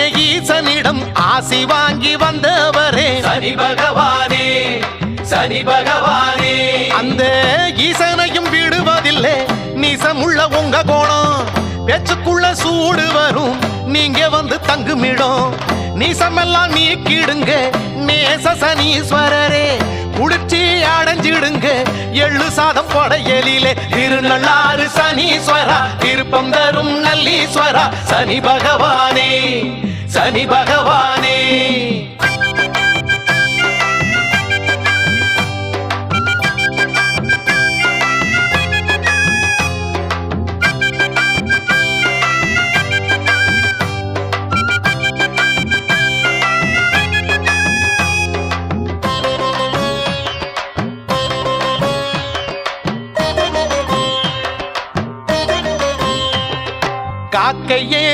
உன்னிடம் ஆசி வாங்கி வந்தவரே. சனி பகவானே சனி பகவானே. அந்த ஈசனையும் விடுவதில்லை. நீசமுள்ள உங்க கோணம் பேச்சுக்குள்ள சூடு வரும். நீங்க வந்து தங்குமிடம் நீசமெல்லாம் நீக்கிடுங்க. நேச சனீஸ்வரரே குளிர்ச்சி அடைஞ்சிடுங்க. எள்ளு சாதம் படையலிலே திருநள்ளாறு சனீஸ்வரா திருப்பம் தரும் நல்லீஸ்வரா சனி பகவானே. சனி பகவானே. காக்கையே